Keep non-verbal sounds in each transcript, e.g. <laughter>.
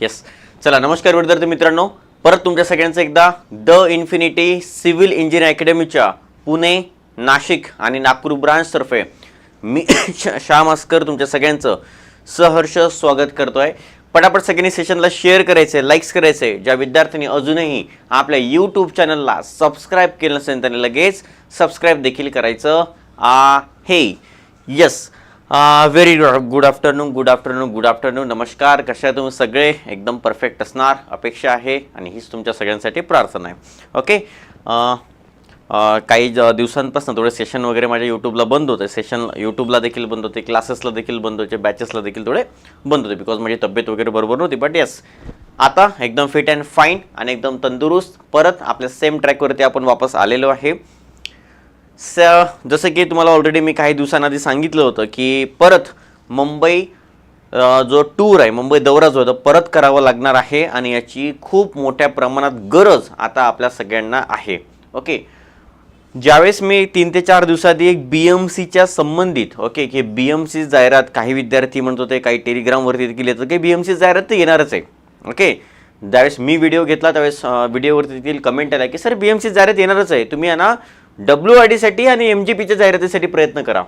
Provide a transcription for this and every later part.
Yes चला नमस्कार विद्यार्थी मित्रांनो. परत तुमच्या सगळ्यांचं एकदा द इन्फिनिटी सिव्हिल इंजिनिअर अकॅडमीच्या पुणे नाशिक आणि नागपूर ब्रांचतर्फे मी <coughs> श- श्याम मास्कर तुमच्या सगळ्यांचं सहर्ष स्वागत करतो आहे पटापट सगळ्यांनी सेशनला शेअर करायचे लाईक्स करायचे ज्या विद्यार्थ्यांनी अजूनही आपल्या यूट्यूब चॅनलला सबस्क्राईब केलं नसेल त्यांनी लगेच सबस्क्राईब देखील करायचं आहे. Yes very good afternoon good afternoon good afternoon नमस्कार कशा आहे तुम्ही सगळे? एकदम परफेक्ट असणार अपेक्षा आहे आणि हीच तुमच्या सगळ्यांसाठी प्रार्थना आहे. ओके काही ज- दिवसांपासून थोडे सेशन वगैरे माझ्या यूट्यूबला बंद होते. सेशन यूट्यूबला देखील बंद होते क्लासेसला देखील बंद होते बॅचेसला देखील थोडे बंद होते बिकॉज माझी तब्येत वगैरे बरोबर नव्हती. बट येस आता एकदम फिट अँड फाईन आणि एकदम तंदुरुस्त परत आपल्या सेम ट्रॅकवरती आपण वापस आलेलो आहे. स जसं की तुम्हाला ऑलरेडी मी काही दिवसांआधी सांगितलं होतं की परत मुंबई जो टूर आहे मुंबई दौरा जो आहे तो परत करावा लागणार आहे आणि याची खूप मोठ्या प्रमाणात गरज आता आपल्या सगळ्यांना आहे. ओके? ज्यावेळेस मी तीन ते चार दिवसाआधी एक बी एम सीच्या संबंधित ओके की बी एम सी जाहिरात काही विद्यार्थी म्हणत होते काही टेलिग्रामवरती देखील येतं की बी एम सी जाहिरात तर येणारच आहे. ओके? ज्यावेळेस मी व्हिडिओ घेतला त्यावेळेस व्हिडिओवरती देखील कमेंट आला की सर बी एम सी जाहिरात येणारच आहे. तुम्ही यांना डब्ल्यू आय डीसाठी आणि एम जी पीच्या जाहिरातीसाठी प्रयत्न करा.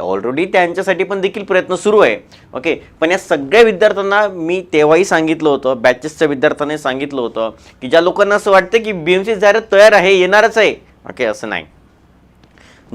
ऑलरेडी त्यांच्यासाठी पण देखील प्रयत्न सुरू आहे. ओके पण या सगळ्या विद्यार्थ्यांना मी तेव्हाही सांगितलं होतं बॅचेसच्या विद्यार्थ्यांनी सांगितलं होतं की ज्या लोकांना असं वाटतं की बी एम सी जाहिरात तयार आहे येणारच आहे. ओके असं नाही.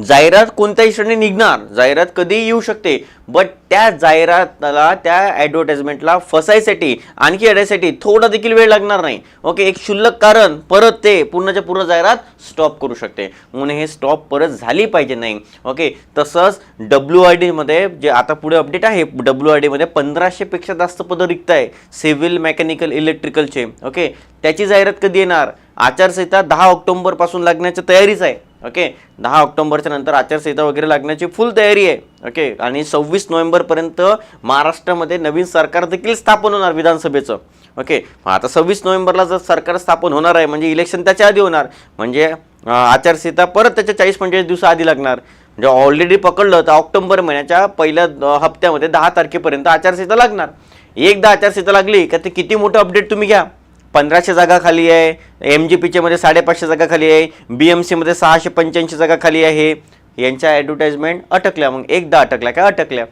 जाहिरात कोणत्याही क्षणी निघणार. जाहिरात कधीही येऊ शकते. बट त्या जाहिराताला त्या ॲडव्हर्टाइजमेंटला फसायसाठी आणखी येण्यासाठी थोडा देखील वेळ लागणार नाही. ओके एक क्षुल्लक कारण परत ते पूर्णच्या पूर्ण जाहिरात स्टॉप करू शकते. म्हणून हे स्टॉप परत झाली पाहिजे नाही. ओके तसंच डब्ल्यू आय डीमध्ये जे आता पुढे अपडेट आहे डब्ल्यू आय डीमध्ये पंधराशेपेक्षा जास्त पदं रिक्त आहे सिव्हिल मेकॅनिकल इलेक्ट्रिकलचे. ओके त्याची जाहिरात कधी येणार? आचारसंहिता दहा ऑक्टोबरपासून लागण्याच्या तयारीच आहे. ओके? दहा ऑक्टोबरच्या नंतर आचारसंहिता वगैरे लागण्याची फुल तयारी आहे. ओके? आणि सव्वीस नोव्हेंबरपर्यंत महाराष्ट्रामध्ये नवीन सरकार देखील स्थापन होणार विधानसभेचं. ओके? आता सव्वीस नोव्हेंबरला जर सरकार स्थापन होणार आहे म्हणजे इलेक्शन त्याच्या आधी होणार. म्हणजे आचारसंहिता परत त्याच्या चाळीस पंचेचाळीस दिवसाआधी लागणार. म्हणजे ऑलरेडी पकडलं तर ऑक्टोबर महिन्याच्या पहिल्या हप्त्यामध्ये दहा तारखेपर्यंत आचारसंहिता लागणार. एकदा आचारसंहिता लागली का ते किती मोठं अपडेट तुम्ही घ्या. पंधराशे जागा खाली आहे. एम जी पीचेमध्ये साडेपाचशे जागा खाली आहे. बी एम सीमध्ये सहाशे पंच्याऐंशी जागा खाली आहे. यांच्या ॲडव्हर्टाईजमेंट अटकल्या. मग एकदा अटकल्या काय अटकल्या?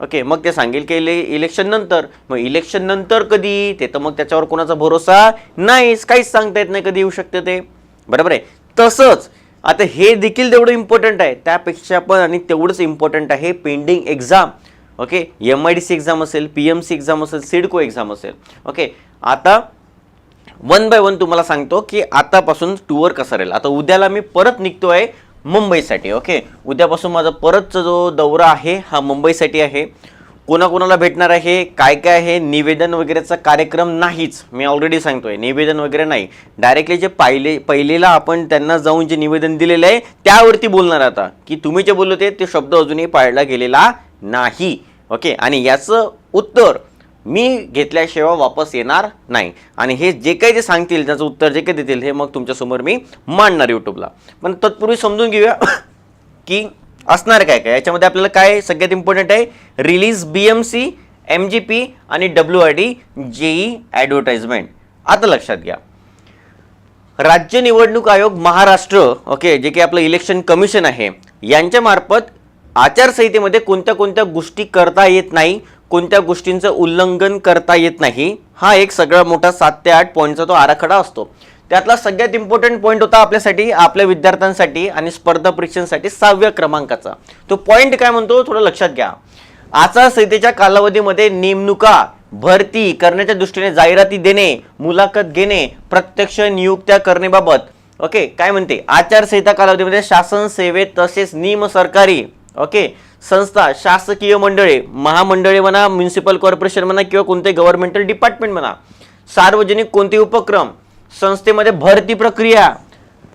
ओके मग ते सांगेल की इले इलेक्शन नंतर. मग इलेक्शन नंतर कधी? ते तर मग त्याच्यावर कोणाचा भरोसा नाहीच. काहीच सांगता येत नाही कधी येऊ शकते ते. बरोबर आहे? तसंच आता हे देखील तेवढं इम्पॉर्टंट आहे. त्यापेक्षा पण आणि तेवढंच इम्पॉर्टंट आहे pending exam okay M I D C exam असेल पी एम सी एक्झाम असेल सिडको एक्झाम असेल. ओके आता वन बाय वन तुम्हाला सांगतो की आतापासून टूर कसा राहील. आता उद्याला मी परत निघतोय मुंबईसाठी ओके उद्यापासून माझा परतचा जो दौरा आहे हा मुंबईसाठी आहे. कोणाकोणाला भेटणार आहे काय काय आहे निवेदन वगैरेचा कार्यक्रम नाहीच. मी ऑलरेडी सांगतोय निवेदन वगैरे नाही. डायरेक्टली जे पाहिले पहिलेला आपण त्यांना जाऊन जे निवेदन दिलेलं आहे त्यावरती बोलणार आता. की तुम्ही जे बोलत आहे ते शब्द अजूनही पाळला गेलेला नाही. ओके आणि याचं उत्तर मी घेतल्याशिवाय वापस येणार नाही. आणि हे जे काही ते सांगतील त्याचं उत्तर जे काही देतील हे मग तुमच्यासमोर मी मांडणार यूट्यूबला पण तत्पूर्वी समजून घेऊया <coughs> की असणार काय काय? याच्यामध्ये आपल्याला काय सगळ्यात इम्पॉर्टंट आहे? Release B M C M G P आणि W I D JE advertisement आता लक्षात घ्या. राज्य निवडणूक आयोग महाराष्ट्र ओके जे काही आपलं इलेक्शन कमिशन आहे यांच्यामार्फत आचारसंहितेमध्ये कोणत्या कोणत्या गोष्टी करता येत नाही कोणत्या गोष्टींचं उल्लंघन करता येत नाही हा एक सगळा मोठा सात ते आठ पॉईंटचा तो आराखडा असतो. त्यातला सगळ्यात इम्पॉर्टंट पॉईंट होता आपल्यासाठी आपल्या विद्यार्थ्यांसाठी आणि स्पर्धा परीक्षांसाठी सहाव्या क्रमांकाचा. तो पॉईंट काय म्हणतो? थोडं लक्षात घ्या. आचारसंहितेच्या कालावधीमध्ये नेमणुका भरती करण्याच्या दृष्टीने जाहिराती देणे मुलाखत घेणे प्रत्यक्ष नियुक्त्या करण्याबाबत. ओके काय म्हणते? आचारसंहिता कालावधीमध्ये शासन सेवेत तसेच निम सरकारी. ओके संस्था शासकीय मंडळे महामंडळे म्हणा म्युन्सिपल कॉर्पोरेशन म्हणा किंवा कोणते गव्हर्नमेंटल डिपार्टमेंट म्हणा सार्वजनिक कोणते उपक्रम संस्थेमध्ये भरती प्रक्रिया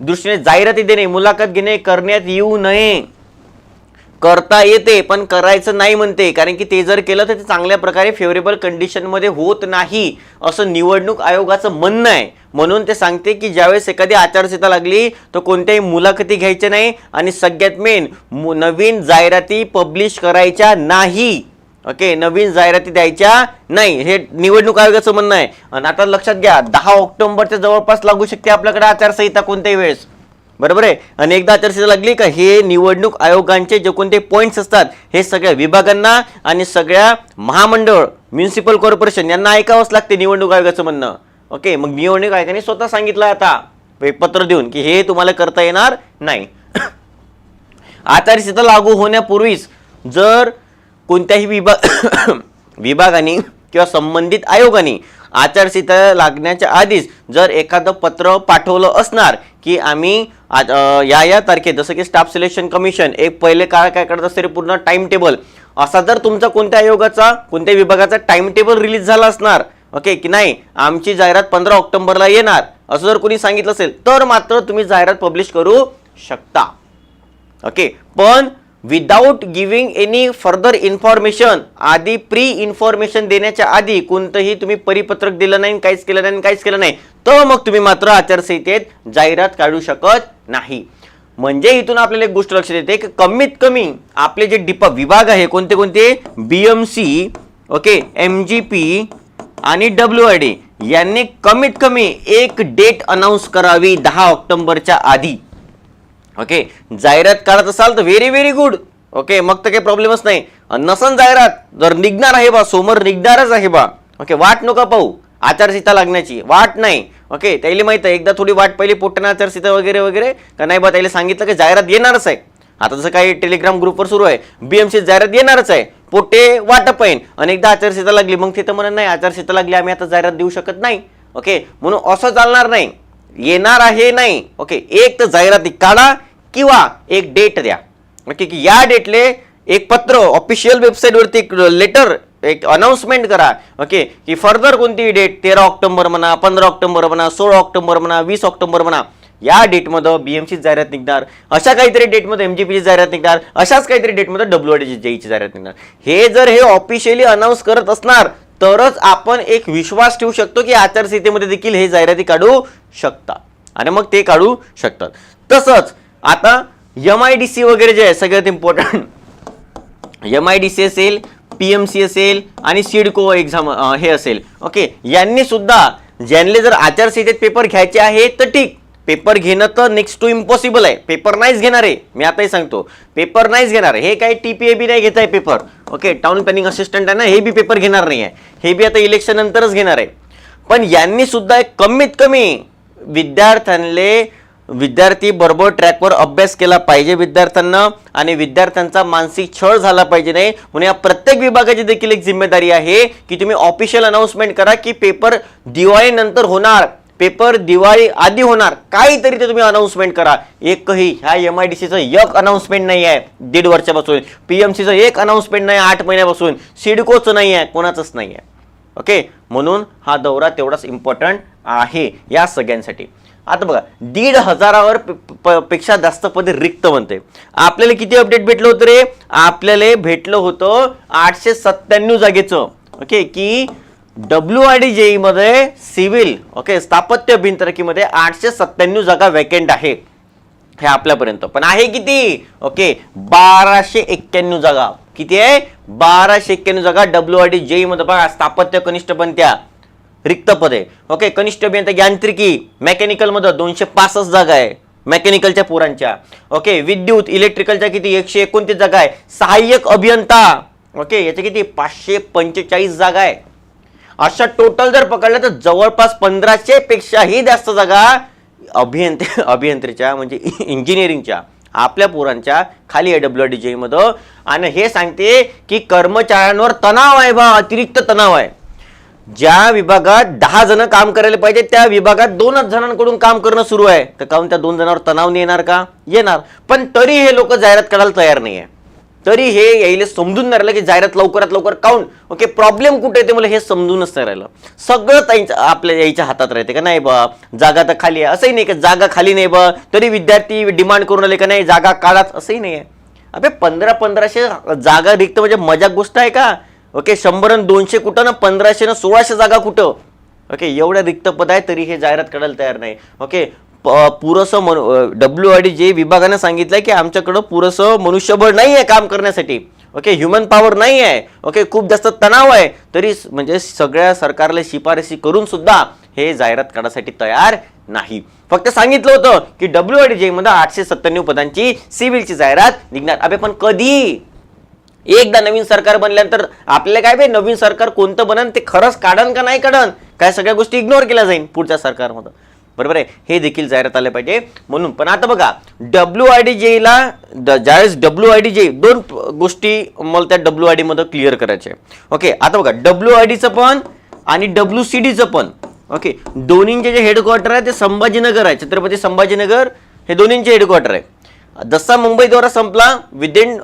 दृष्टीने जाहिराती देणे मुलाखत घेणे करण्यात येऊ नये. करता येते पण करायचं नाही म्हणते. कारण की ते जर केलं तर ते चांगल्या प्रकारे फेवरेबल कंडिशनमध्ये होत नाही असं निवडणूक आयोगाचं म्हणणं आहे. म्हणून ते सांगते की ज्यावेळेस एखादी आचारसंहिता लागली तर कोणत्याही मुलाखती घ्यायच्या नाही आणि सगळ्यात मेन नवीन जाहिराती पब्लिश करायच्या नाही. ओके नवीन जाहिराती द्यायच्या नाही. हे निवडणूक आयोगाचं म्हणणं आहे. आणि आता लक्षात घ्या दहा ऑक्टोबरच्या जवळपास लागू शकते आपल्याकडे आचारसंहिता कोणत्याही वेळेस. बरोबर आहे? आणि एकदा आचारसंहिता लागली का हे निवडणूक आयोगांचे जे कोणते पॉईंट्स असतात हे सगळ्या विभागांना आणि सगळ्या महामंडळ म्युन्सिपल कॉर्पोरेशन यांना ऐकावंच लागते निवडणूक आयोगाचं म्हणणं. ओके मग निवडणूक आयोगाने स्वतः सांगितलं आता एक पत्र देऊन की हे तुम्हाला करता येणार नाही. <coughs> आचारसंहिता लागू होण्यापूर्वीच जर कोणत्याही विभाग <coughs> विभागाने किंवा संबंधित आयोगाने आचारसंहिता लागण्याच्या आधीच जर एखादं पत्र पाठवलं असणार की आम्ही आज- या या तारखेत जसं की स्टाफ सिलेक्शन कमिशन एक पहिले काळ काय करत असते पूर्ण टाइम टेबल असा जर तुमचा कोणत्या आयोगाचा कोणत्या विभागाचा टाइम टेबल रिलीज झाला असणार ओके की नाही आमची जाहिरात पंधरा ऑक्टोबरला येणार असं जर कोणी सांगितलं असेल तर मात्र तुम्ही जाहिरात पब्लिश करू शकता. ओके पण without giving any further information आधी प्री इन्फॉर्मेशन देण्याच्या आधी कोणतंही तुम्ही परिपत्रक दिलं नाही काहीच केलं नाही काहीच केलं नाही तर मग तुम्ही मात्र आचारसंहितेत जाहिरात काढू शकत नाही. म्हणजे इथून आपल्याला एक गोष्ट लक्षात येते की कमीत कमी आपले जे डिपा विभाग आहे कोणते कोणते? B M C okay M G P आणि डब्ल्यू आय डी यांनी कमीत कमी एक डेट अनाऊन्स करावी दहा ऑक्टोबरच्या आधी. ओके जाहिरात काढत असाल तर व्हेरी व्हेरी गुड ओके मग तर काही प्रॉब्लेमच नाही. नसन जाहिरात जर निघणार आहे बा समोर निघणारच आहे बा. ओके वाट नका पाहू. आचारसंहिता लागण्याची. वाट नाही. ओके त्याला माहीत आहे एकदा थोडी वाट पहिली पोट्टाने आचारसंहिता वगैरे वगैरे. का नाही बा त्याला सांगितलं की जाहिरात येणारच आहे. आता जसं काही टेलिग्राम ग्रुपवर सुरू आहे बीएमसी जाहिरात येणारच आहे. पोटे वाटप आहे. आणि एकदा आचारसंहिता लागली मग तिथं म्हणत नाही आचारसंहिता लागली आम्ही आता जाहिरात देऊ शकत नाही. ओके म्हणून असं चालणार नाही. येणार आहे नाही. ओके एक तर जाहिराती काढा किंवा एक डेट द्या. ओके की या डेटले एक पत्र ऑफिशियल वेबसाईटवरती एक लेटर एक अनाऊन्समेंट करा. ओके की फर्दर कोणती डेट तेरा ऑक्टोबर म्हणा पंधरा ऑक्टोबर म्हणा सोळा ऑक्टोबर म्हणा वीस ऑक्टोबर म्हणा या डेटमध्ये बीएमसी जाहिरात निघणार. अशा काहीतरी डेटमध्ये एमजीपीची जाहिरात निघणार. अशाच काहीतरी डेटमध्ये डब्ल्यू डी जेईची जाहिरात निघणार. हे जर हे ऑफिशियली अनाऊन्स करत असणार तरच आपण एक विश्वास ठेवू शकतो की आचारसंहितेमध्ये देखील हे जाहिराती काढू शकता. आणि मग ते काढू शकतात. तसंच आता एम आय डी सी वगैरे जे आहे सगळ्यात important M I D C असेल पी एम सी असेल आणि सिडको एक्झाम हे असेल. ओके यांनी सुद्धा ज्यांनी जर आचारसंहितेत पेपर घ्यायचे आहे तर ठीक. पेपर घेणं तर नेक्स्ट टू इम्पॉसिबल आहे. पेपर नाहीच घेणार आहे. मी आताही सांगतो. पेपर नाहीच घेणार आहे. हे काही टी पी ए बी नाही घेत आहे paper okay town planning assistant आहे ना हे बी पेपर घेणार नाही आहे. हे बी आता इलेक्शन नंतरच घेणार आहे. पण यांनी सुद्धा कमीत कमी विद्यार्थ्यांले विद्यार्थी बरोबर ट्रॅकवर अभ्यास केला पाहिजे विद्यार्थ्यांना आणि विद्यार्थ्यांचा मानसिक छळ झाला पाहिजे नाही. म्हणून या प्रत्येक विभागाची देखील एक जिम्मेदारी आहे की तुम्ही ऑफिशियल अनाऊन्समेंट करा की पेपर दिवाळीनंतर होणार. पेपर दिवाळी आधी होणार. काहीतरी ते तुम्ही अनाऊन्समेंट करा. एकही ह्या एम आय डी सीचं एक अनाऊन्समेंट नाही आहे. दीड वर्षापासून. पी एम सीचं एक अनाऊन्समेंट नाही आठ महिन्यापासून. सिडकोचं नाही आहे. कोणाचंच नाही आहे. ओके म्हणून हा दौरा तेवढाच इम्पॉर्टंट आहे या सगळ्यांसाठी. आता बघा दीड हजारावर प- पेक्षा जास्त पदे रिक्त बनते आपल्याला किती अपडेट भेटलं होतं रे? आपल्याला भेटलं होतं आठशे सत्त्याण्णव जागेचं. ओके की डब्ल्यू आय डी जेई मध्ये सिव्हिल ओके स्थापत्य अभियांत्रिकीमध्ये आठशे सत्त्याण्णव जागा वॅकेंट आहे. हे आपल्यापर्यंत. पण आहे किती? ओके बाराशे एक्क्याण्णव जागा. किती आहे? बाराशे एक्क्याण्णव जागा डब्ल्यू आर डी जेई मध्ये बघा स्थापत्य कनिष्ठ बनत्या. रिक्त पदे. ओके कनिष्ठ अभियंता यांत्रिकी मेकॅनिकलमध्ये दोनशे पासष्ट जागा आहे. मेकॅनिकलच्या पोरांच्या. ओके विद्युत इलेक्ट्रिकलच्या किती? एकशे एकोणतीस जागा आहे. सहाय्यक अभियंता. ओके याच्या किती? पाचशे पंचेचाळीस जागा आहे. अशा टोटल जर पकडलं तर जवळपास पंधराशे पेक्षाही जास्त जागा अभियंते अभियंत्रीच्या म्हणजे इंजिनिअरिंगच्या आपल्या पोरांच्या खाली आहे डब्ल्यू डी मध्ये. आणि हे सांगते की कर्मचाऱ्यांवर तणाव आहे बा अतिरिक्त तणाव आहे. ज्या विभागात दहा जण काम करायला पाहिजे त्या विभागात दोनच जणांकडून काम करणं सुरू आहे. तर काहून त्या दोन जणांवर तणाव नाही येणार का? येणार. पण तरी हे लोक जाहिरात करायला तयार नाही आहे तरी हे यायला समजून नाही राहिलं की जाहिरात लवकरात लवकर काऊन? ओके प्रॉब्लेम कुठे येते ते मला हे समजूनच नाही राहिलं. सगळं त्यांच्या आपल्या यायच्या हातात राहते का नाही बा? जागा तर खाली आहे. असंही नाही का जागा खाली नाही बा. तरी विद्यार्थी डिमांड करून आले का नाही? जागा काढाच असंही नाही आहे अबे पंधरा पंधराशे जागा रिक्त म्हणजे मजाक गोष्ट आहे का? ओके शंभर आणि दोनशे कुठं ना पंधराशे ना सोळाशे जागा कुठं? ओके एवढ्या रिक्त पद आहे तरी हे जाहिरात करायला तयार नाही. ओके पुरसं मनु डब्ल्यू आय डी जे विभागाने सांगितलंय की आमच्याकडं पुरसं मनुष्यबळ नाही आहे काम करण्यासाठी. ओके ह्युमन पॉवर नाही आहे ओके खूप जास्त तणाव आहे. तरी म्हणजे सगळ्या सरकारला शिफारसी करून सुद्धा हे जाहिरात काढायसाठी तयार नाही. फक्त सांगितलं होतं की डब्ल्यू आय डी जे मध्ये आठशे सत्त्याण्णव पदांची सिव्हिलची जाहिरात निघणार. अबे पण कधी? एकदा नवीन सरकार बनल्यानंतर आपल्याला काय भाई नवीन सरकार कोणतं बनन ते खरंच काढन का नाही काढन? काय सगळ्या गोष्टी इग्नोर केल्या जाईल पुढच्या सरकारमध्ये बरोबर आहे? हे देखील जाहिरात आले पाहिजे. म्हणून पण आता बघा डब्ल्यू आय डी जेला ज्यावेळेस डब्ल्यू आय डी जे दोन गोष्टी मला त्या डब्ल्यू आय डी मध्ये क्लिअर करायचे ओके आता बघा डब्ल्यू आय डीचं पण आणि डब्ल्यू सी डीचं पण. ओके दोन्हींचे जे हेडक्वार्टर आहे ते संभाजीनगर आहे. छत्रपती संभाजीनगर हे दोन्हींचे हेडक्वार्टर आहे. जसा मुंबई दौरा संपला within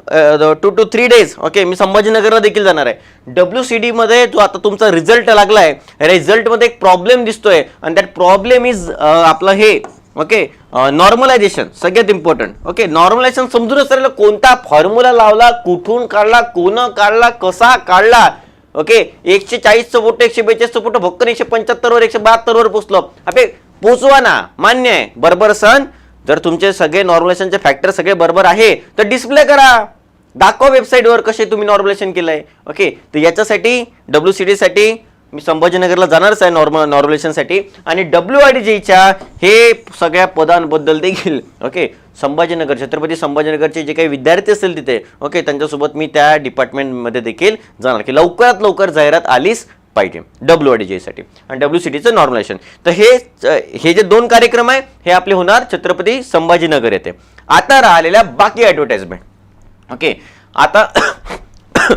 two two three days okay मी संभाजीनगरला देखील जाणार आहे. डब्ल्यू सी मध्ये जो आता तुमचा रिझल्ट लागलाय रिझल्टमध्ये एक प्रॉब्लेम दिसतोय. आणि दॅट प्रॉब्लेम इज आपलं हे ओके नॉर्मलायझेशन सगळ्यात इम्पॉर्टंट ओके नॉर्मलायझेशन समजूनच राहिलं कोणता फॉर्म्युला लावला कुठून काढला कोण काढला कसा काढला ओके एकशे चाळीसचं फोटो एकशे बेचाळीसचं फोटो भक्कन एकशे पंच्याहत्तरवर एकशे बहात्तरवर पोचलो. अबे पोचवा ना मान्य आहे बरोबर सण? जर तुमचे सगळे नॉर्मलेशनचे फॅक्टर सगळे बरोबर आहे तर डिस्प्ले करा. दाखवा वेबसाईटवर कसे तुम्ही नॉर्मलेशन केलंय. ओके तर याच्यासाठी डब्ल्यू सी डीसाठी मी संभाजीनगरला जाणारच आहे नॉर्मल नॉर्मलेशनसाठी आणि डब्ल्यू आय डी जीच्या हे सगळ्या पदांबद्दल देखील ओके संभाजीनगर छत्रपती संभाजीनगरचे जे काही विद्यार्थी असतील तिथे ओके त्यांच्यासोबत मी त्या डिपार्टमेंटमध्ये देखील जाणार. की लवकरात लवकर जाहिरात आलीच पाहिजे. डब्ल्यू आय डी साठी. आणि डब्ल्यू सी टीचं नॉर्मलायझेशन तर हे हे जे दोन कार्यक्रम आहे हे आपले होणार छत्रपती संभाजीनगर येथे. आता राहिलेल्या बाकी ॲडव्हर्टाइजमेंट ओके आता <coughs>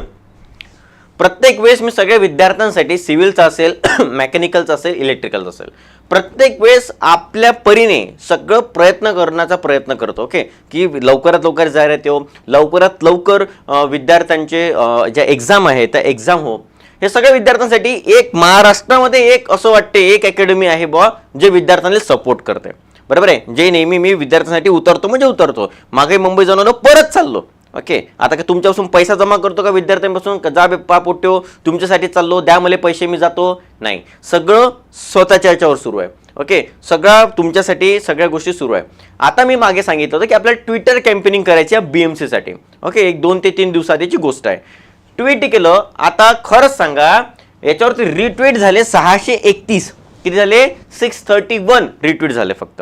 प्रत्येक वेळेस मी सगळ्या विद्यार्थ्यांसाठी सिव्हिलचं असेल <coughs> मेकॅनिकलचं असेल इलेक्ट्रिकलचं असेल. प्रत्येक वेळेस आपल्या परीने सगळं प्रयत्न करण्याचा प्रयत्न करतो. ओके की लवकरात लवकर जाहिरात येऊ लवकरात लवकर विद्यार्थ्यांचे ज्या एक्झाम आहे त्या एक्झाम हो. हे सगळ्या विद्यार्थ्यांसाठी एक महाराष्ट्रामध्ये एक असं वाटते एक अकॅडमी आहे बुवा जे विद्यार्थ्यांना सपोर्ट करते बरोबर आहे? जे नेहमी मी विद्यार्थ्यांसाठी उतरतो म्हणजे उतरतो. मागे मुंबई जाऊन आलो, परत चाललो. ओके आता का तुमच्यापासून पैसा जमा करतो का विद्यार्थ्यांपासून? जा बेप्पा पा पोट्यो तुमच्यासाठी चाललो द्या मला पैसे मी जातो? नाही. सगळं स्वतःच्या याच्यावर सुरू आहे. ओके सगळा तुमच्यासाठी सगळ्या गोष्टी सुरू आहे. आता मी मागे सांगितलं होतं की आपल्याला ट्विटर कॅम्पेनिंग करायची आहे बी एम सीसाठी ओके एक दोन ते तीन दिवसाची गोष्ट आहे. ट्विट केलं. आता खरंच सांगा याच्यावरती रिट्विट झाले सहाशे एकतीस. किती झाले? सिक्स थर्टी वन रिट्विट झाले फक्त.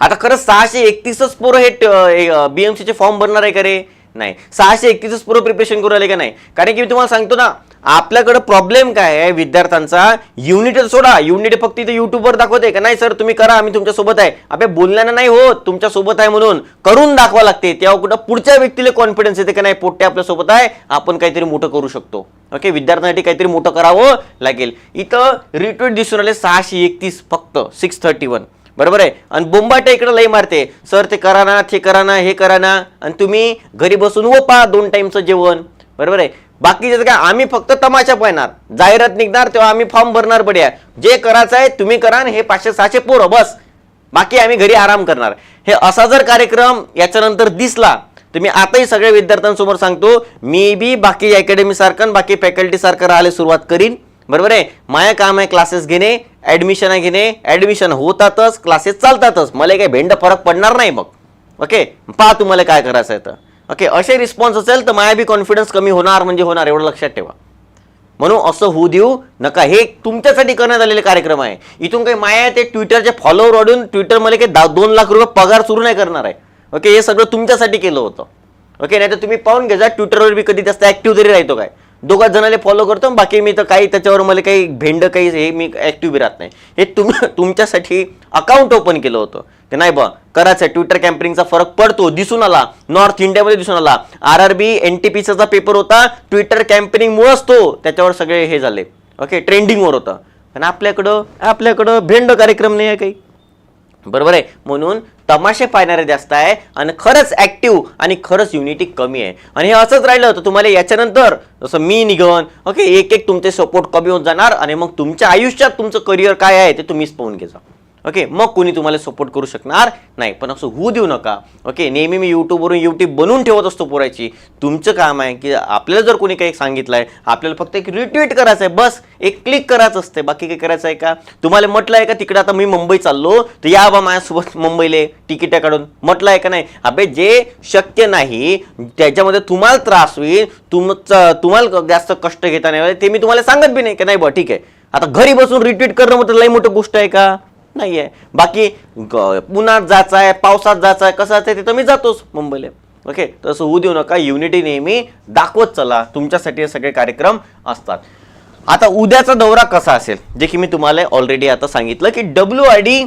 आता खरंच सहाशे एकतीसच पोरं हे बीएमसीचे फॉर्म भरणार आहे का रे? नाही. सहाशे एकतीसच पूर्व प्रिपरेशन करू आले का नाही? कारण की मी तुम्हाला सांगतो ना आपल्याकडं प्रॉब्लेम काय आहे? विद्यार्थ्यांचा युनिट सोडा. युनिट फक्त इथे युट्यूबवर दाखवते का? नाही सर तुम्ही करा आम्ही तुमच्यासोबत आहे. अबे बोलण्यानं नाही होत. तुमच्यासोबत आहे म्हणून. करून दाखवा लागते. तेव्हा कुठं पुढच्या व्यक्तीला कॉन्फिडन्स येते का नाही? पोट्टे आपल्यासोबत आहे. आपण काहीतरी मोठं करू शकतो. ओके विद्यार्थ्यांसाठी काहीतरी मोठं करावं लागेल. इथं रिट्वीट दिसून आले सहाशे एकतीस फक्त. सिक्स थर्टी वन बरोबर आहे? आणि बोंबाटे इकडे लई मारते. सर ते करा ना ते करा ना हे करा ना. आणि तुम्ही घरी बसून वपा दोन टाईमचं जेवण. बरोबर आहे? बाकीचे काय आम्ही फक्त तमाशा पाहणार. जाहिरात निघणार तेव्हा आम्ही फॉर्म भरणार पड्या जे करायचं आहे तुम्ही करा हे पाचशे सहाशे पोरं बस. बाकी आम्ही घरी आराम करणार. हे असा जर कार्यक्रम याच्यानंतर दिसला तर मी आताही सगळ्या विद्यार्थ्यांसमोर सांगतो मी बी बाकी अकॅडमी सारखं आणि बाकी फॅकल्टी सारखं राहायला सुरुवात करीन. बरोबर आहे? माया काम आहे क्लासेस घेणे ऍडमिशन घेणे. ऍडमिशन होतातच क्लासेस चालतातच. मला काही भेंड फरक पडणार नाही मग. ओके पहा तुम्हाला काय करायचं आहे तर. ओके असे रिस्पॉन्स असेल तर माया बी कॉन्फिडन्स कमी होणार म्हणजे होणार एवढं लक्षात ठेवा. म्हणून असं होऊ देऊ नका. हे तुमच्यासाठी करण्यात आलेले कार्यक्रम आहे. इथून काही माया ते ट्विटरचे फॉलोअर वाढून ट्विटर मला काही दा- दोन लाख रुपये पगार सुरू नाही करणार आहे. ओके हे सगळं तुमच्यासाठी केलं होतं. ओके नाही तर तुम्ही पाहून घ्या ट्विटरवर बी कधी जास्त ऍक्टिव्ह तरी राहतो काय. दोघा जणाले फॉलो करतो बाकी मी तर काही त्याच्यावर मला काही भेंड काही हे मी ऍक्टिव्ह राहत नाही. हे तुम तुमच्यासाठी अकाउंट ओपन केलं होतं. की नाही बा करायचं ट्विटर कॅम्पेनिंगचा फरक पडतो दिसून आला. नॉर्थ इंडियामध्ये दिसून आला. R R B N T पीचा पेपर होता. ट्विटर कॅम्पेनिंगमुळंच तो त्याच्यावर सगळे हे झाले. ओके ट्रेंडिंगवर होतं. पण आपल्याकडं आपल्याकडं भेंड कार्यक्रम नाही आहे काही. बरोबर आहे? म्हणून तमाशे पाहणारे जास्त आहे आणि खरंच ऍक्टिव्ह आणि खरंच युनिटी कमी आहे. आणि हे असंच राहिलं तर तुम्हाला याच्यानंतर जसं मी निघन ओके एक एक तुमचे सपोर्ट कमी होत जाणार आणि मग तुमच्या आयुष्यात तुमचं करिअर काय आहे ते तुम्हीच पाहून घेजा ओके मग कोणी तुम्हाला सपोर्ट करू शकणार नाही. पण असं होऊ देऊ नका. ओके नेहमी मी यूट्यूबवरून यूट्यूब बनवून ठेवत असतो पोरायची. तुमचं काम आहे की आपल्याला जर कोणी काही सांगितलं आहे आपल्याला फक्त एक रिट्वीट करायचं आहे बस. एक क्लिक करायचं असते बाकी काही करायचं आहे का? तुम्हाला म्हटलं आहे का तिकडे आता मी मुंबई चाललो तर या बा माझ्यासोबत मुंबईले तिकीट काढून. म्हटलं आहे का नाही? अबे जे शक्य नाही त्याच्यामध्ये तुम्हाला त्रास होईल तुमचं तुम्हाला जास्त कष्ट घेता नाही ते मी तुम्हाला सांगत बी नाही. की नाही बा ठीक आहे. आता घरी बसून रिट्वीट करणं म्हटलं लई मोठं गोष्ट आहे का? नाही आहे बाकी उन्हात जायचं आहे पावसात जायचं आहे कसं आहे तिथं मी जातोच मुंबईला. ओके तसं होऊ देऊ नका. युनिटी नेहमी दाखवत चला. तुमच्यासाठी हे सगळे कार्यक्रम असतात. आता उद्याचा दौरा कसा असेल? जे की मी तुम्हाला ऑलरेडी आता सांगितलं की डब्ल्यू आय डी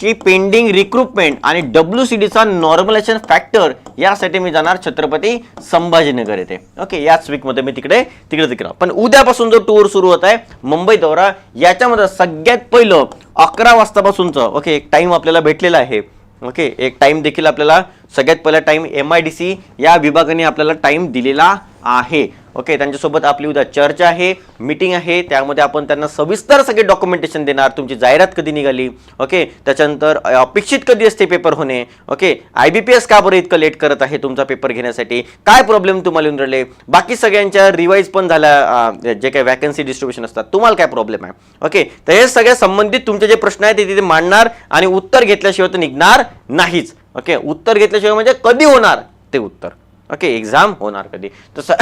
ची पेंडिंग रिक्रुटमेंट आणि डब्ल्यू सी डीचा नॉर्मलायझेशन फॅक्टर यासाठी मी जाणार छत्रपती संभाजीनगर येथे. ओके याच वीकमध्ये मी तिकडे तिकडे तिकडे पण उद्यापासून जो टूर सुरू होत आहे मुंबई दौरा याच्यामध्ये सगळ्यात पहिलं अकरा वाजतापासूनचं ओके एक टाईम आपल्याला भेटलेला आहे. ओके एक टाईम देखील आपल्याला सगळ्यात पहिला time M I D C या विभागाने आपल्याला टाईम दिलेला आहे. ओके त्यांच्यासोबत आपली उद्या चर्चा आहे मीटिंग आहे त्यामध्ये आपण त्यांना सविस्तर सगळे डॉक्युमेंटेशन देणार तुमची जाहिरात कधी निघाली ओके त्याच्यानंतर अपेक्षित कधी असते पेपर होणे okay I B P S का बरं इतकं लेट करत आहे तुमचा पेपर घेण्यासाठी काय प्रॉब्लेम तुम्हाला येऊन राहिले बाकी सगळ्यांच्या रिवाईज पण झाल्या जे काही वॅकन्सी डिस्ट्रीब्युशन असतात तुम्हाला काय प्रॉब्लेम आहे ओके तर हे सगळ्या संबंधित तुमचे जे प्रश्न आहेत ते तिथे मांडणार आणि उत्तर घेतल्याशिवाय तर निघणार नाहीच ओके उत्तर घेतल्याशिवाय म्हणजे कधी होणार ते उत्तर ओके एक्झाम होणार कधी तसं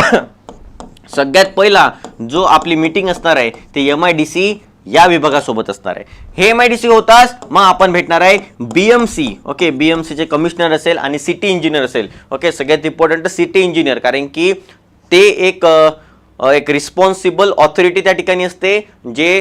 सगळ्यात पहिला जो आपली मीटिंग असणार आहे ते एम आय डी सी या विभागासोबत असणार आहे. हे एम आय डी सी होताच मग आपण भेटणार आहे B M C okay B M सीचे कमिशनर असेल आणि सिटी इंजिनियर असेल. ओके सगळ्यात इम्पॉर्टंट सिटी इंजिनियर कारण की ते एक एक रिस्पॉन्सिबल ऑथॉरिटी त्या ठिकाणी असते जे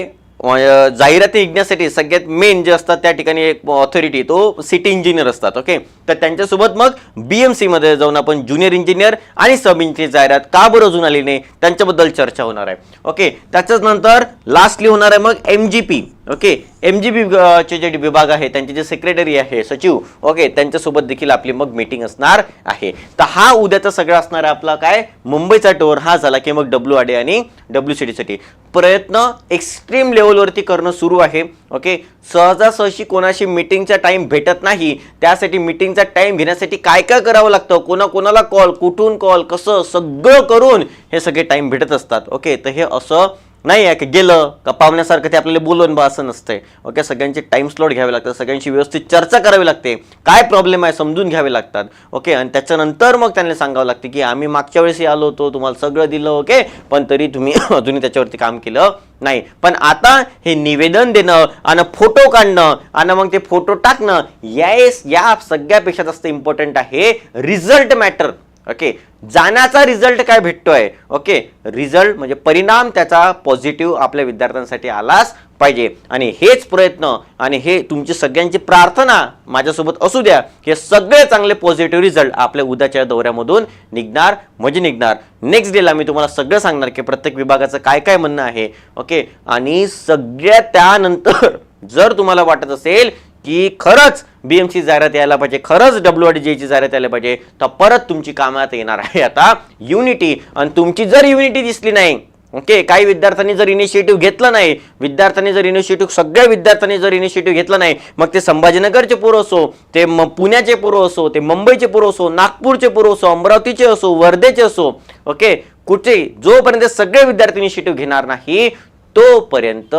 म्हणजे, जाहिराती विकण्यासाठी सगळ्यात मेन जे असतात त्या ठिकाणी एक ऑथॉरिटी तो सिटी इंजिनियर असतात ओके तर त्यांच्यासोबत मग बी एम सीमध्ये जाऊन आपण ज्युनियर इंजिनियर आणि सब इंजिनियर जाहिरात का बरं अजून आली नाही? त्यांच्याबद्दल चर्चा होणार आहे ओके त्याच्याच नंतर लास्टली होणार आहे मग M G P okay M G B चे जे विभाग आहे त्यांचे जे सेक्रेटरी आहे सचिव ओके त्यांच्यासोबत देखील आपली मग मीटिंग असणार आहे. तर हा उद्याचा सगळा असणार आहे आपला काय? मुंबईचा टोर हा झाला की मग डब्ल्यू आर डी आणि डब्ल्यू सी डीसाठी प्रयत्न एक्स्ट्रीम लेवलवरती करणं सुरू आहे ओके? सहजासहजी कोणाशी मीटिंगचा टाइम भेटत नाही त्यासाठी मीटिंगचा टाइम घेण्यासाठी काय काय करावं लागतं? कोणाकोणाला कॉल कुठून कॉल कसं सगळं करून हे सगळे टाइम भेटत असतात ओके? तर हे असं नाही आहे की गेलं का पाहुण्यासारखं ते आपल्याला बोलवून बा असं नसतंय. ओके सगळ्यांचे टाइम स्लॉट घ्यावे लागतात सगळ्यांची व्यवस्थित चर्चा करावी लागते. काय प्रॉब्लेम आहे समजून घ्यावे लागतात. ओके आणि त्याच्यानंतर मग त्यांना सांगावं लागते की आम्ही मागच्या वेळेस आलो होतो तुम्हाला सगळं दिलं ओके पण तरी तुम्ही <coughs> अजूनही त्याच्यावरती काम केलं नाही. पण आता हे निवेदन देणं आणि फोटो काढणं आणि मग ते फोटो टाकणं यास या सगळ्यापेक्षा जास्त इम्पॉर्टंट आहे. Result matter okay? जाण्याचा रिझल्ट काय भेटतोय? ओके? रिझल्ट म्हणजे परिणाम त्याचा पॉझिटिव्ह आपल्या विद्यार्थ्यांसाठी आलाच पाहिजे. आणि हेच प्रयत्न आणि हे तुमची सगळ्यांची प्रार्थना माझ्यासोबत असू द्या. की सगळे चांगले पॉझिटिव्ह रिझल्ट आपल्या उद्याच्या दौऱ्यामधून निघणार म्हणजे निघणार. नेक्स्ट डेला मी तुम्हाला सगळं सांगणार की प्रत्येक विभागाचं काय काय म्हणणं आहे. ओके? आणि सगळ्या त्यानंतर <laughs> जर तुम्हाला वाटत असेल की खरंच बीएमसी जाहिरात यायला पाहिजे खरंच डब्ल्यू आर जेची जाहिरात यायला पाहिजे तर परत तुमची कामात येणार आहे. <laughs> आता युनिटी आणि तुमची जर युनिटी दिसली नाही ओके काही विद्यार्थ्यांनी जर इनिशिएटिव्ह घेतलं नाही विद्यार्थ्यांनी जर इनिशिएटिव्ह सगळ्या विद्यार्थ्यांनी जर इनिशिएटिव्ह घेतलं नाही मग ते संभाजीनगरचे पोरं असो ते म पुण्याचे पोरं असो ते मुंबईचे पोरं असो नागपूरचे पोरं असो अमरावतीचे असो वर्धेचे असो ओके कुठे जोपर्यंत सगळे विद्यार्थी इनिशिएटिव्ह घेणार नाही तोपर्यंत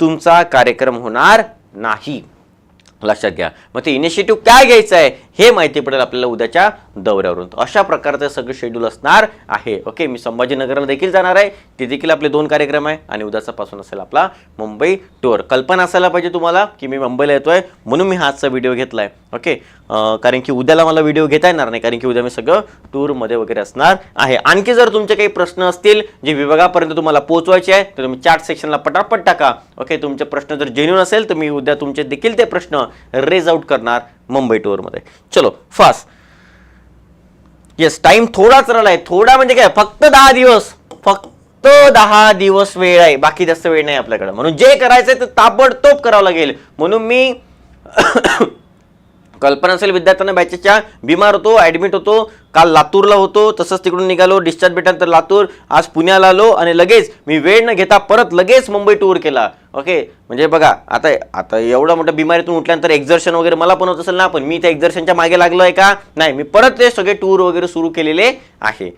तुमचा कार्यक्रम होणार नाही. लक्षात घ्या. मग ते इनिशिएटिव्ह काय घ्यायचं आहे हे माहिती पडेल आपल्याला उद्याच्या दौऱ्यावरून. अशा प्रकारचं सगळं शेड्यूल असणार आहे. ओके मी संभाजीनगरला देखील जाणार आहे. ते देखील आपले दोन कार्यक्रम आहे. आणि उद्याचा पासून असेल आपला मुंबई टूर कल्पना असायला पाहिजे तुम्हाला की मी मुंबईला येतोय म्हणून मी आजचा व्हिडिओ घेतलाय. ओके कारण की उद्याला मला व्हिडिओ घेता येणार नाही. कारण की उद्या मी सगळं टूरमध्ये वगैरे असणार आहे. आणखी जर तुमचे काही प्रश्न असतील जे विभागापर्यंत तुम्हाला पोहोचवायचे आहे तर तुम्ही चार्ट सेक्शनला पटापट टाका. ओके तुमचे प्रश्न जर जेन्युन असेल तर मी उद्या तुमचे देखील ते प्रश्न रेज आउट करणार. मुंबई टूरमध्ये चलो फास्ट येस टाइम थोडाच राहिलाय थोडा म्हणजे काय? फक्त दहा दिवस. फक्त दहा दिवस वेळ आहे. बाकी जास्त वेळ नाही आपल्याकडे. म्हणून जे करायचंय ते ताबडतोब करावं लागेल. म्हणून मी कल्पना असेल विद्यार्थ्यांना बॅचेसच्या. बिमार होतो ॲडमिट होतो. काल लातूरला होतो तसंच तिकडून निघालो डिस्चार्ज भेटल्यानंतर लातूर आज पुण्याला आलो आणि लगेच मी वेळ न घेता परत लगेच मुंबई टूर केला. ओके म्हणजे बघा आता आता एवढा मोठ्या बिमारीतून उठल्यानंतर एक्झर्शन वगैरे मला पण होत असेल ना पण मी त्या एक्झर्शनच्या मागे लागलो आहे का? नाही मी परत ते सगळे टूर वगैरे सुरू केलेले आहे.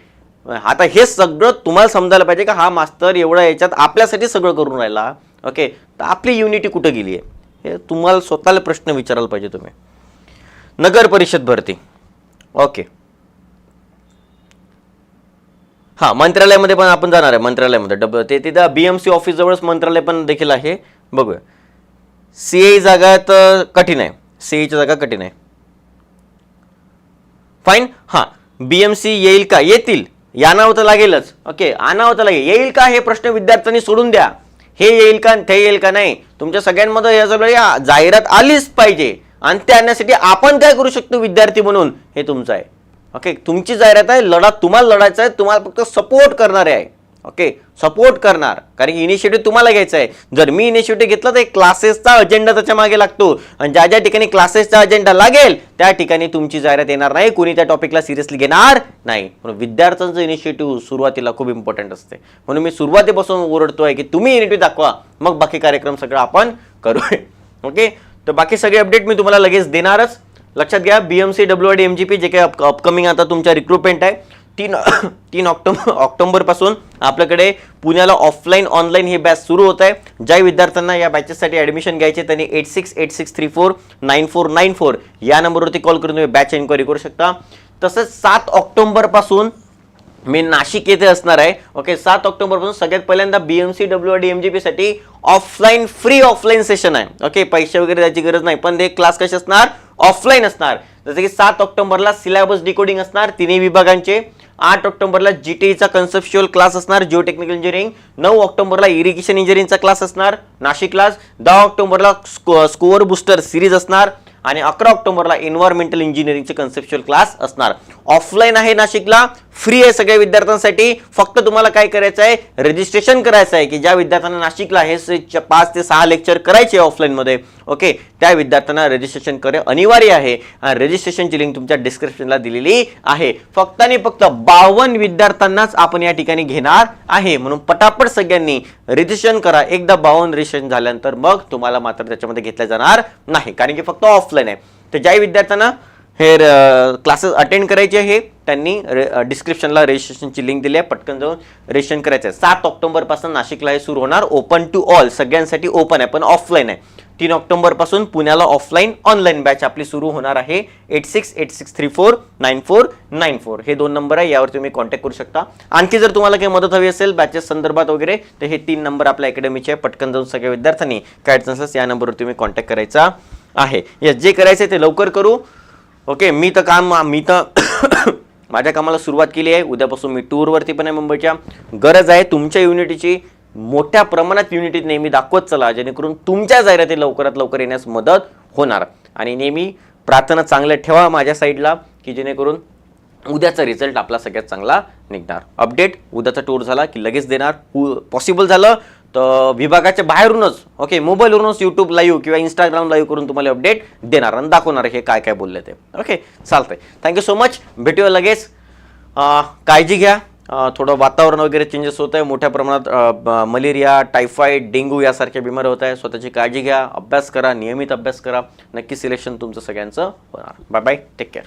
आता हे सगळं तुम्हाला समजायला पाहिजे का हा मास्तर एवढा याच्यात आपल्यासाठी सगळं करून राहिला. ओके तर आपली युनिटी कुठं गेली आहे हे तुम्हाला स्वतःला प्रश्न विचारायला पाहिजे तुम्ही. नगर परिषद भरती. ओके. हां मंत्रालयामध्ये पण आपण जाणार आहे मंत्रालयामध्ये. डब ते तिथं बी एम सी ऑफिस जवळच मंत्रालय पण देखील आहे. बघूया. सी ए जागा तर कठीण आहे. सी एची जागा कठीण आहे. फाईन हां. बी एम सी येईल का? येतील. यानावं तर लागेलच. ओके आणावं तर लागेल. येईल का हे प्रश्न विद्यार्थ्यांनी सोडून द्या. हे येईल का ते येईल का नाही? तुमच्या सगळ्यांमध्ये या सगळं या जाहिरात आलीच पाहिजे. आणि ते आणण्यासाठी आपण काय करू शकतो विद्यार्थी म्हणून? हे तुमचं आहे. ओके तुमची जाहिरात आहे लढा तुम्हाला लढायचा आहे तुम्हाला फक्त सपोर्ट करणारे आहे. ओके सपोर्ट करणार. कारण की इनिशिएटिव्ह तुम्हाला घ्यायचा आहे. जर मी इनिशिएटिव्ह घेतला तर एक क्लासेसचा अजेंडा त्याच्यामागे लागतो. आणि ज्या ज्या ठिकाणी क्लासेसचा अजेंडा लागेल त्या ठिकाणी तुमची जाहिरात येणार नाही. कोणी त्या टॉपिकला सिरियसली घेणार नाही. म्हणून विद्यार्थ्यांचं इनिशिएटिव्ह सुरुवातीला खूप इम्पॉर्टंट असते. म्हणून मी सुरुवातीपासून ओरडतोय की तुम्ही इनिशिएटिव्ह दाखवा. मग बाकी कार्यक्रम सगळं आपण करूया. ओके तर बाकी सगळे अपडेट मी तुम्हाला लगेच देणारच. लक्षात घ्या B M C W I D M G P जे काही अपकमिंग आता तुमच्या रिक्रुटमेंट आहे तीन <coughs> तीन ऑक्टोबर ऑक्टोबरपासून आपल्याकडे पुण्याला ऑफलाईन ऑनलाईन ही बॅच सुरू होत आहे. ज्या विद्यार्थ्यांना या बॅचेससाठी ॲडमिशन घ्यायचे त्यांनी eight six eight six three four nine four nine four या नंबरवरती कॉल करून तुम्ही बॅच एन्क्वायरी करू शकता. तसंच सात ऑक्टोंबरपासून मी नाशिक येथे असणार आहे. ओके सात ऑक्टोबरपासून सगळ्यात पहिल्यांदा BMC W D M G पीसाठी offline free offline session आहे. ओके पैसे वगैरे द्यायची गरज नाही पण ते क्लास कसे असणार? ऑफलाईन असणार. जसं की सात ऑक्टोबरला सिलेबस डिकोडिंग असणार तिन्ही विभागांचे. आठ ऑक्टोबरला जीटीईचा कन्सेप्च्युअल क्लास असणार जिओ टेक्निकल इंजिनिअरिंग नऊ ऑक्टोबरला इरिगेशन इंजिनिअरिंगचा क्लास असणार नाशिक क्लास दहा ऑक्टोबरला स्कोअर बुस्टर सिरीज असणार आणि अकरा ऑक्टोबरला एन्व्हायरमेंटल इंजिनिअरिंगचे कन्सेप्च्युअल क्लास असणार. ऑफलाईन आहे नाशिकला फ्री आहे सगळ्या विद्यार्थ्यांसाठी. फक्त तुम्हाला काय करायचं आहे? रजिस्ट्रेशन करायचं आहे की ज्या विद्यार्थ्यांना नाशिकला हे पाच ते सहा लेक्चर करायचे ऑफलाईनमध्ये ओके त्या विद्यार्थ्यांना रजिस्ट्रेशन करणे अनिवार्य आहे. आणि रजिस्ट्रेशनची लिंक तुमच्या डिस्क्रिप्शनला दिलेली आहे. फक्त आणि फक्त बावन्न विद्यार्थ्यांनाच आपण या ठिकाणी घेणार आहे. म्हणून पटापट सगळ्यांनी रजिस्ट्रेशन करा. एकदा बावन्न रजिस्ट्रेशन झाल्यानंतर मग तुम्हाला मात्र त्याच्यामध्ये घेतलं जाणार नाही. कारण की फक्त ऑफलाईन आहे. तर ज्याही विद्यार्थ्यांना हे क्लासेस अटेंड करायचे आहे. त्यांनी डिस्क्रिप्शनला रजिस्ट्रेशनची लिंक दिली आहे. पटकन जाऊन रजिस्ट्रेशन करायचं आहे. सात ऑक्टोबरपासून नाशिकला हे सुरू होणार. ओपन टू ऑल सगळ्यांसाठी ओपन आहे पण ऑफलाईन आहे. तीन ऑक्टोबरपासून पुण्याला ऑफलाईन ऑनलाईन बॅच आपली सुरू होणार आहे. Eight six eight six three four nine four nine four हे दोन नंबर आहे. यावर तुम्ही कॉन्टॅक्ट करू शकता. आणखी जर तुम्हाला काही मदत हवी असेल बॅचेस संदर्भात वगैरे तर हे तीन नंबर आपल्या अकॅडमीचे आहे. पटकन जाऊन सगळ्या विद्यार्थ्यांनी काय अडचण असल्यास या नंबरवर तुम्ही कॉन्टॅक्ट करायचा आहे. या जे करायचं ते लवकर करू. ओके मी तर काम मी तर <coughs> माझ्या कामाला सुरुवात केली आहे. उद्यापासून मी टूरवरती पण आहे मुंबईच्या. गरज आहे तुमच्या युनिटीची मोठ्या प्रमाणात युनिटी नेहमी दाखवत चला जेणेकरून तुमच्या जाहिराती लवकरात लवकर येण्यास मदत होणार. आणि नेहमी प्रार्थना चांगल्या ठेवा माझ्या साईडला की जेणेकरून उद्याचा रिझल्ट आपला सगळ्यात चांगला निघणार. अपडेट उद्याचा टूर झाला की लगेच देणार. पॉसिबल झालं तर विभागाच्या बाहेरूनच ओके मोबाईलवरूनच यूट्यूब लाईव्ह किंवा इंस्टाग्राम लाईव्ह करून तुम्हाला अपडेट देणार आणि दाखवणार हे काय काय बोलले ते. ओके चालतंय. थँक्यू सो मच भेटूया लगेच. काळजी घ्या. थोडं वातावरण वगैरे चेंजेस होत आहे मोठ्या प्रमाणात मलेरिया टायफॉईड डेंग्यू यासारख्या बिमाऱ्या होत आहे स्वतःची काळजी घ्या. अभ्यास करा. नियमित अभ्यास करा. नक्की सिलेक्शन तुमचं सगळ्यांचं होणार. Bye bye take care